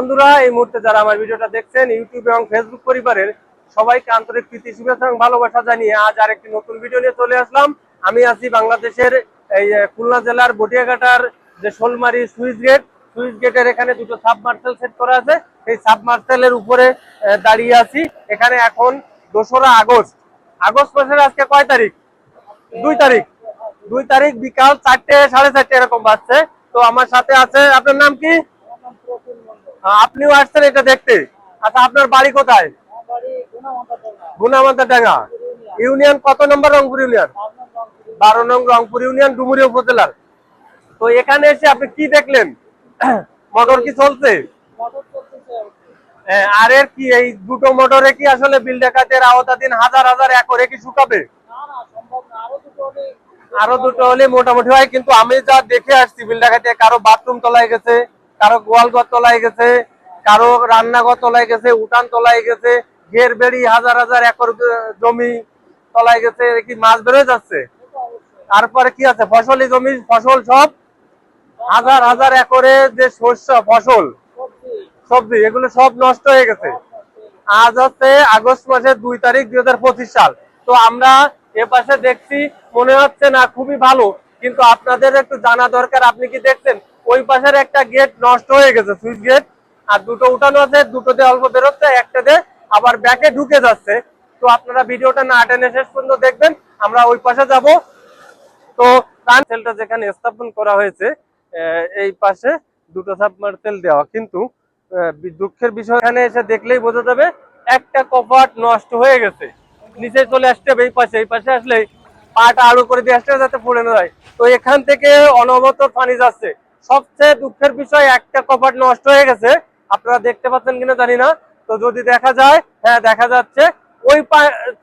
বন্ধুরা, এই মুহূর্তে যারা আমার ভিডিওটা দেখছেন, ইউটিউব এবং ফেসবুক পরিবারের, সবাইকে আন্তরিক প্রীতি, শুভেচ্ছা এবং ভালোবাসা জানিয়ে আজ আরেকটি নতুন ভিডিও নিয়ে চলে আসলাম। আমি আছি বাংলাদেশের এই খুলনা জেলার বটিয়াঘাটার যে শোলমারি সুইচ গেট, সুইচ গেটের এখানে দুটো সাবমার্সেল সেট করা আছে। এই সাবমার্সেলের উপরে দাঁড়িয়ে আছি। এখানে এখন দোসরা আগস্ট। আগস্ট মাসের আজকে কয় তারিখ? দুই তারিখ। দুই তারিখ বিকাল চারটে সাড়ে চারটে এরকম বাজছে। তো আমার সাথে আছে, আপনার নাম কি? আপনিও আসছেন এটা দেখতে। আচ্ছা আপনার বাড়ি কোথায়? গুনামান্তা ডাঙ্গা। ইউনিয়ন কত নম্বর রংপুর ইউনিয়ন? বারো নং রংপুর ইউনিয়ন ডুমুরি উপজেলার। তো এখানে এসে আপনি কি দেখলেন? মোটর কি চলছে? হ্যাঁ, আর এর কি এই দুটো মোটরে কি আসলে বিল ডাকাতের আওতাধীন হাজার হাজার একরে কি শুকাবে? আরও দুটো হলে মোটামুটি হয় কিন্তু আমি যা দেখে আসছি বিল ডাকাতে কারও বাথরুম তলায় গেছে কারও গোয়ালঘর তলায় গেছে, কারও রান্নাঘর তলায় গেছে, উঠান তলায় গেছে, ঘের বেড়ি, হাজার হাজার একর জমি তলায় গেছে কি মাছ বেরোয় যাচ্ছে? তারপরে কি আছে? ফসলি জমি, ফসল সব? হাজার হাজার একরে যে শস্য, ফসল, সবজি, এগুলো সব নষ্ট হয়ে গেছে। আজ হচ্ছে আগস্ট মাসের দুই তারিখ দুই হাজার পঁচিশ সাল। তো আমরা এ পাশে দেখছি, মনে হচ্ছে না খুবই ভালো। কিন্তু আপনাদের একটু জানা দরকার, আপনি কি দেখছেন? ওই পাশের একটা গেট নষ্ট হয়ে গেছে সুইচ গেট আর দুটো উঠানো আছে দুটোতে অল্প বেরোচ্ছে, একটা দিয়ে আবার ব্যাকে ঢুকে যাচ্ছে। তো আপনারা ভিডিওটা না টেনে শেষ পর্যন্ত দেখবেন, আমরা ওই পাশে যাব। তো সেলটা যেখানে স্থাপন করা হয়েছে এই পাশে দুটো সাবমার সাবমার্সেল দেওয়া। কিন্তু দুঃখের বিষয়, এখানে এসে দেখলেই বোঝা যাবে, একটা কপাট নষ্ট হয়ে গেছে। নিচে চলে আসতে হবে এই পাশে এই পাশে আসলে পাটা আড়ু করে দিয়ে আসতে যাতে পড়ে না যায়। তো এখান থেকে অনবরত পানি যাচ্ছে। সবচেয়ে দুঃখের বিষয়, একটা কপাট নষ্ট হয়ে গেছে। আপনারা দেখতে পাচ্ছেন কিনা জানি না। তো যদি দেখা যায় হ্যাঁ দেখা যাচ্ছে, ওই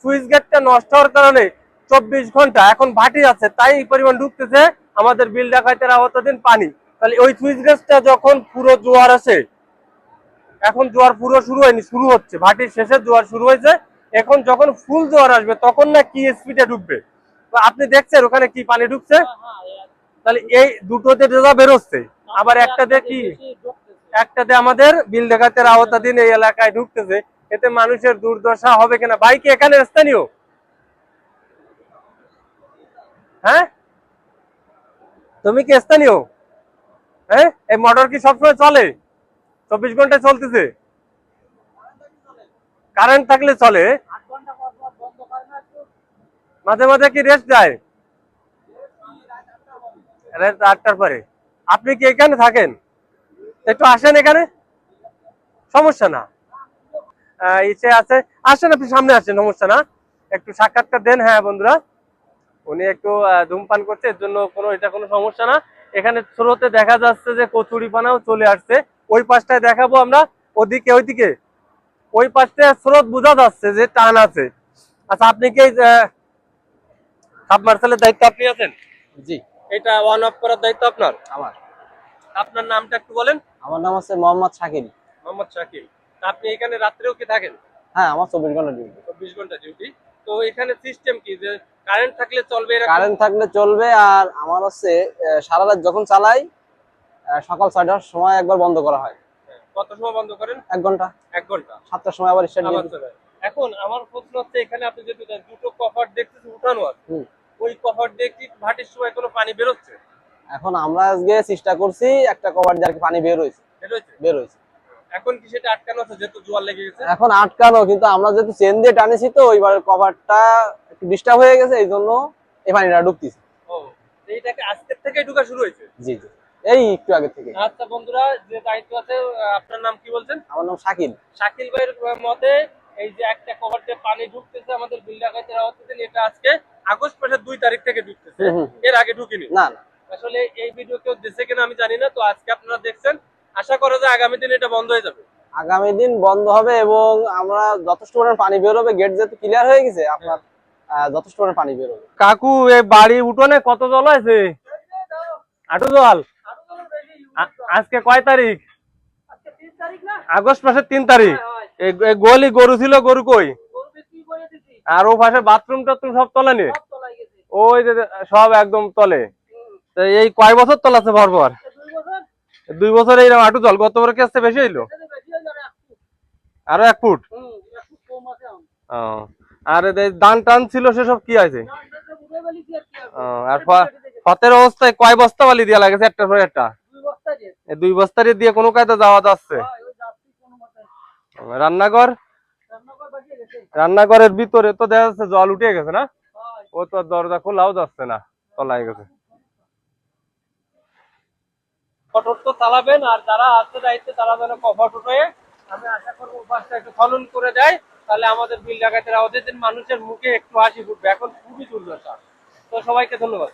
সুইচ গেটটা নষ্ট হওয়ার কারণে চব্বিশ ঘণ্টা এখন ভাটি আছে, তাই এই পরিমাণ ঢুকতেছে। আমাদের বিল ডাকাতের আওতাধীন পানি। তাহলে ওই সুইচ গেটটা যখন পুরো জোয়ার আসে, এখন জোয়ার পুরো শুরু হয়নি, শুরু হচ্ছে। ভাটির শেষে জোয়ার শুরু হয়েছে। এখন যখন ফুল জোয়ার আসবে, তখন না কি স্পিডে তো আপনি দেখছেন ওখানে কি পানি ঢুকছে? তাহলে এই দুটোতে যা বেরোচ্ছে আবার একটাতে কি? একটাতে আমাদের বিল ডাকাতের আওতাধীন এই এলাকায় ঢুকতেছে এতে মানুষের দুর্দশা হবে কিনা? বাইক এখানে স্থানীয়? হ্যাঁ? তুমি কি স্থানীয়? হ্যাঁ? এই মোটর কি সবসময় চলে? চব্বিশ ঘণ্টা চলতেছে? কারেন্ট থাকলে চলে? মাঝে মাঝে কি রেস্ট দেয়? রাত আটটার পরে। আপনি কি এখানে থাকেন? একটু আসেন এখানে। সমস্যা না। ইসে আছে। আসেন আপনি, সামনে আসেন, সমস্যা না। একটু সাক্ষাৎকার দেন হ্যাঁ বন্ধুরা। উনি একটু ধূমপান করছে, এর জন্য কোনো, এটা কোনো সমস্যা না। এখানে স্রোতে দেখা যাচ্ছে যে কচুরি পানাও চলে আসছে। ওই পাশটায় দেখাবো আমরা, ওদিকে, ওইদিকে। ওই পাশটায় স্রোত বোঝা যাচ্ছে যে টান আছে। আচ্ছা আপনি কি সাবমার্সেলের দায়িত্ব আপনি আছেন? জি। এটা ওয়ান অফ করার দায়িত্ব আপনার? আমার। আপনার নামটা একটু বলেন। আমার নাম হচ্ছে মোহাম্মদ শাকিল। মোহাম্মদ শাকিল। আপনি এখানে রাত্রেও কি থাকেন? হ্যাঁ আমার চব্বিশ ঘণ্টা ডিউটি চব্বিশ ঘণ্টা ডিউটি তো এখানে সিস্টেম কি? যে কারেন্ট থাকলে চলবে কারেন্ট থাকলে চলবে আর আমার হচ্ছে সারা রাত যখন চালাই সকাল ছয়টার সময় একবার বন্ধ করা হয়। কত সময় বন্ধ করেন? এক ঘণ্টা। এক ঘণ্টা। সাতটার সময় আবার স্টার্ট। এখন আমার প্রশ্ন হচ্ছে এখানে আপনি জানেন, দুটো কভার দেখতেছি উঠানো আছে। ওই কভার দিয়ে কি ভাটির সময় কোনো পানি বেরোচ্ছে? এখন আমরা আজকে চেষ্টা করছি একটা কভার দিয়ে পানি বের হয়েছে। বের হয়েছে। এখন কি সেটা আটকানো আছে? যেহেতু জোয়ার লেগে গেছে। এখন আটকানো কিন্তু আমরা যেহেতু চেন দিয়ে টানেছি তো ওইবার কভারটা একটু ডিস্টার্ব হয়ে গেছে এই জন্য এই পানিটা ও এইটাকে আজকের ঢুকা শুরু হয়েছে? জি জি। এই একটু আগে থেকে। আচ্ছা বন্ধুরা যে দায়িত্ব আছে আপনার নাম কি বলছেন? আমার নাম শাকিল। শাকিল ভাইয়ের মতে এই যে একটা পানি ঢুকতেছে আমাদের বিল্ডা গাছের এটা আজকে আগস্ট মাসের দুই তারিখ থেকে ঢুকতেছে। এর আগে ঢুকিনি। না না। আসলে এই ভিডিও কেউ দেখছে কিনা আমি জানি না তো আজকে আপনারা দেখছেন। আশা করা যায় আগামী দিন এটা বন্ধ হয়ে যাবে। আগামী দিন বন্ধ হবে এবং আমরা যথেষ্ট পরিমাণ পানি বের হবে। গেট যেহেতু ক্লিয়ার হয়ে গেছে আপনার যথেষ্ট পরিমাণ পানি বের হবে। কাকু এই বাড়ি উঠোনে কত জল আছে? আটু জল? আজকে কয় তারিখ? আগস্ট মাসের তিন তারিখ। গোয়ালি গরু ছিল গরু কই? আর ও পাশে বাথরুম টাথরুম সব তলে নি? ওই যে সব একদম তলে। তো এই কয় বছর তলাছে ভরপর দুই বছর। এইরকম আটু জল। গত বছর কেসে বেশি হইল? আরও এক ফুট। ও। আর দান টান ছিল সেসব কি আছে। আর ফতের অবস্থায় কয় বস্তা বালি দেওয়া লাগেছে একটা পরে একটা? দুই বস্তারে দিয়ে কোনো কাজে যাওয়া যাচ্ছে? রান্নাঘর? রান্নাঘরের ভিতরে তো দেখা যাচ্ছে জল উঠে গেছে না? ও তো দরজা খোলাও যাচ্ছে না, তলায় গেছে। তো চালাবেন, আর যারা আছে দায়িত্বে তারা যেন ফটর হয়ে আমি আশা করব বাসটা একটু খনন করে দেয়, তাহলে আমাদের বিল ডাকাতেরা ওদের মানুষের মুখে একটু হাসি ফুটবে। এখন খুবই দুর্দশা। তো সবাইকে ধন্যবাদ।